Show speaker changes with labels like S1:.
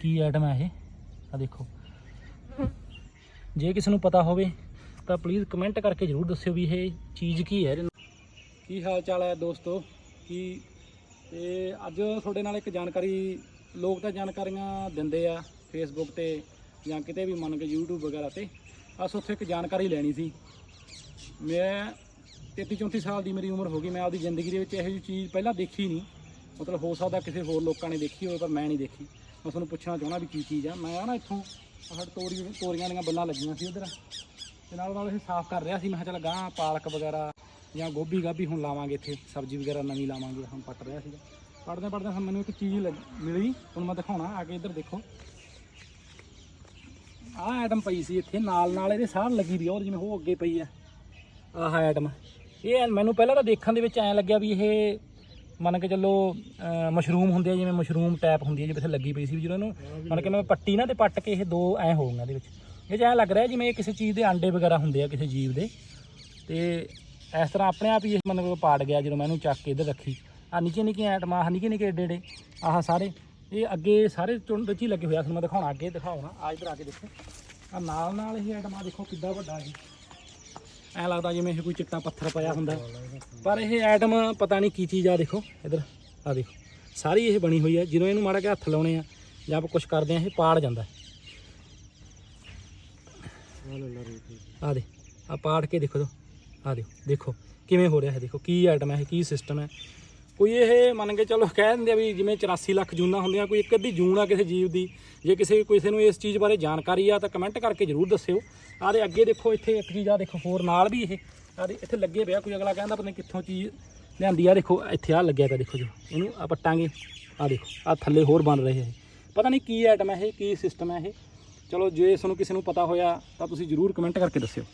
S1: ਕੀ item ਹੈ ਇਹ? ਆ ਦੇਖੋ। ਜੇ ਕਿਸੇ ਨੂੰ ਪਤਾ ਹੋਵੇ, ਤਾਂ ਪਲੀਜ਼ ਕਮੈਂਟ ਕਰਕੇ ਜਰੂਰ ਦੱਸਿਓ ਵੀ ਇਹ ਚੀਜ਼ ਕੀ ਹੈ। ਇਹਦੇ ਨਾਲ। ਕੀ ਹਾਲ ਚਾਲ ਹੈ ਦੋਸਤੋ? ਕੀ ਤੇ ਅੱਜ ਤੁਹਾਡੇ ਨਾਲ ਇੱਕ ਜਾਣਕਾਰੀ, ਲੋਕ ਤਾਂ ਜਾਣਕਾਰੀਆਂ ਦਿੰਦੇ ਆ ਫੇਸਬੁੱਕ ਤੇ ਜਾਂ ਕਿਤੇ ਵੀ ਮੰਨ ਕੇ YouTube ਵਗੈਰਾ ਤੇ। ਅਸ ਉੱਥੇ ਇੱਕ ਜਾਣਕਾਰੀ ਲੈਣੀ ਸੀ। ਮੈਂ 33 34 ਸਾਲ ਦੀ ਮੇਰੀ ਉਮਰ ਹੋ ਗਈ। ਮੈਂ ਆਪਦੀ ਜ਼ਿੰਦਗੀ ਦੇ ਵਿੱਚ ਇਹੋ ਜਿਹੀ ਚੀਜ਼ ਪਹਿਲਾਂ ਦੇਖੀ ਨਹੀਂ। ਮਤਲਬ ਹੋ ਸਕਦਾ ਕਿਸੇ ਹੋਰ ਲੋਕਾਂ ਨੇ ਦੇਖੀ ਹੋਵੇ, ਪਰ ਮੈਂ ਨਹੀਂ ਦੇਖੀ। ਮੈਂ ਤੁਹਾਨੂੰ ਪੁੱਛਣਾ ਚਾਹਣਾ ਵੀ ਕੀ ਚੀਜ਼ ਆ। ਮੈਂ ਨਾ ਇੱਥੋਂ ਆਹ ਸਾਡੇ ਤੋਰੀ ਤੋਰੀਆਂ ਦੀਆਂ ਬੱਲਾਂ ਲੱਗੀਆਂ ਸੀ ਉਧਰ। ਤੇ ਨਾਲ ਨਾਲ ਇਹ ਸਾਫ਼ ਕਰ ਰਿਹਾ ਸੀ। ਮੈਂ ਕਿਹਾ ਚੱਲ ਗਾਂ ਪਾਲਕ ਵਗੈਰਾ ਜਾਂ ਗੋਭੀ ਗਾਭੀ ਹੁਣ ਲਾਵਾਂਗੇ ਇੱਥੇ। ਸਬਜ਼ੀ ਵਗੈਰਾ ਨਵੀਂ ਲਾਵਾਂਗੇ। ਹੁਣ ਪੱਟ ਰਿਹਾ ਸੀਗਾ। ਪੜਦੇ ਪੜਦੇ ਹੁਣ ਮੈਨੂੰ ਇੱਕ ਚੀਜ਼ ਲੱਗ- ਮਿਲੀ। ਹੁਣ ਮੈਂ ਦਿਖਾਉਣਾ ਆ ਕੇ ਇੱਧਰ ਦੇਖੋ। ਆਹ ਆਈਟਮ ਪਈ ਸੀ ਇੱਥੇ। ਨਾਲ ਨਾਲ ਇਹਦੇ ਸਾਹ ਲੱਗੀ ਵੀ ਆ, ਉਹ ਜਿਵੇਂ ਉਹ ਅੱਗੇ ਪਈ ਆ। ਆਹ ਆਈਟਮ ਇਹ ਮੈਨੂੰ ਪਹਿਲਾਂ ਤਾਂ ਦੇਖਣ ਦੇ ਵਿੱਚ ਐਂ ਲੱਗਿਆ ਵੀ ਇਹ ਮੰਨ ਕੇ ਚੱਲੋ ਮਸ਼ਰੂਮ ਹੁੰਦੇ ਆ ਜਿਵੇਂ ਮਸ਼ਰੂਮ ਟੈਪ ਹੁੰਦੀ ਹੈ ਜਿਵੇਂ ਇੱਥੇ ਲੱਗੀ ਪਈ ਸੀ ਵੀ ਜਦੋਂ ਇਹਨੂੰ ਮੰਨ ਕੇ ਮੈਂ ਪੱਟੀ ਨਾ ਤੇ ਪੱਟ ਕੇ ਇਹ ਦੋ ਐ ਹੋ ਗਈਆਂ ਇਹਦੇ ਵਿੱਚ। ਇਹ ਐਂ ਲੱਗ ਰਿਹਾ ਜਿਵੇਂ ਇਹ ਕਿਸੇ ਚੀਜ਼ ਦੇ ਆਂਡੇ ਵਗੈਰਾ ਹੁੰਦੇ ਆ ਕਿਸੇ ਜੀਵ ਦੇ। ਤੇ ਇਸ ਤਰ੍ਹਾਂ ਆਪਣੇ ਆਪ ਹੀ ਇਹ ਮੰਨ ਕੇ ਪਾੜ ਗਿਆ ਜਦੋਂ ਮੈਂ ਇਹਨੂੰ ਚੱਕ ਕੇ ਇੱਧਰ ਰੱਖੀ। ਆ ਨਿੱਕੇ ਨਿੱਕੇ ਆਈਟਮਾਂ ਆਹ ਨਿੱਕੇ ਨਿੱਕੇ ਏਡੇ ਏਡੇ ਆਹ ਸਾਰੇ। ਇਹ ਅੱਗੇ ਸਾਰੇ ਚੁੰਡ ਵਿੱਚ ਹੀ ਲੱਗੇ ਹੋਇਆ ਤੁਹਾਨੂੰ ਮੈਂ ਦਿਖਾਉਣਾ ਅੱਗੇ ਦਿਖਾਉਣਾ ਆ ਇੱਧਰ ਆ ਕੇ ਦੇਖੋ। ਆ ਨਾਲ ਨਾਲ ਇਹ ਆਈਟਮਾਂ ਦੇਖੋ ਕਿੱਡਾ ਵੱਡਾ ਇਹ। ਐ ਲੱਗਦਾ ਜਿਵੇਂ ਇਹ ਕੋਈ ਚਿੱਟਾ ਪੱਥਰ ਪਿਆ ਹੁੰਦਾ। ਪਰ ਇਹ ਆਈਟਮ ਪਤਾ ਨਹੀਂ ਕੀ ਚੀਜ਼ ਆ, ਦੇਖੋ, ਇੱਧਰ ਆ ਦੇਖੋ। ਸਾਰੀ ਇਹ ਬਣੀ ਹੋਈ ਹੈ ਜਦੋਂ ਇਹਨੂੰ ਮਾੜਾ ਕੇ ਹੱਥ ਲਾਉਣੇ ਆ, ਜਾਂ ਆਪਾਂ ਕੁਝ ਕਰਦੇ ਆ, ਇਹ ਪਾੜ ਜਾਂਦਾ। ਆ ਦੇ ਆ ਪਾੜ ਕੇ ਦੇਖੋ ਆ ਦੇਖੋ ਦੇਖੋ, ਕਿਵੇਂ ਹੋ ਰਿਹਾ ਹੈ, ਦੇਖੋ, ਕੀ ਆਈਟਮ ਹੈ ਇਹ ਕੀ ਸਿਸਟਮ ਹੈ। ਕੋਈ ਇਹ ਮੰਨ ਕੇ ਚਲੋ ਕਹਿ ਦਿੰਦੇ ਆ ਵੀ ਜਿਵੇਂ 84 ਲੱਖ ਜੂਨਾਂ ਹੁੰਦੀਆਂ, ਕੋਈ ਇੱਕ ਅੱਧੀ ਜੂਨ ਆ ਕਿਸੇ ਜੀਵ ਦੀ। ਜੇ ਕਿਸੇ ਕਿਸੇ ਨੂੰ ਇਸ ਚੀਜ਼ ਬਾਰੇ ਜਾਣਕਾਰੀ ਆ ਤਾਂ ਕਮੈਂਟ ਕਰਕੇ ਜਰੂਰ ਦੱਸਿਓ। ਆਹ ਦੇ ਅੱਗੇ ਦੇਖੋ ਇੱਥੇ ਇੱਕ ਚੀਜ਼ ਆ, ਦੇਖੋ ਹੋਰ ਨਾਲ ਵੀ ਇਹ। ਆਹ ਦੇ ਇੱਥੇ ਲੱਗੇ ਪਿਆ, ਕੋਈ ਅਗਲਾ ਕਹਿੰਦਾ ਪਤਾ ਨਹੀਂ ਕਿੱਥੋਂ ਚੀਜ਼ ਲਿਆਂਦੀ ਆ, ਦੇਖੋ ਇੱਥੇ ਆ ਲੱਗਿਆ ਪਿਆ, ਦੇਖੋ ਜੋ। ਇਹਨੂੰ ਆ ਪੱਟਾਂਗੇ। ਆ ਦੇਖੋ ਆ ਥੱਲੇ ਹੋਰ ਬਣ ਰਹੇ ਇਹ। ਪਤਾ ਨਹੀਂ ਕੀ ਆਈਟਮ ਹੈ ਇਹ, ਕੀ ਸਿਸਟਮ ਹੈ ਇਹ। ਚਲੋ ਜੇ ਤੁਹਾਨੂੰ ਕਿਸੇ ਨੂੰ ਪਤਾ ਹੋਇਆ ਤਾਂ ਤੁਸੀਂ ਜਰੂਰ ਕਮੈਂਟ ਕਰਕੇ ਦੱਸਿਓ।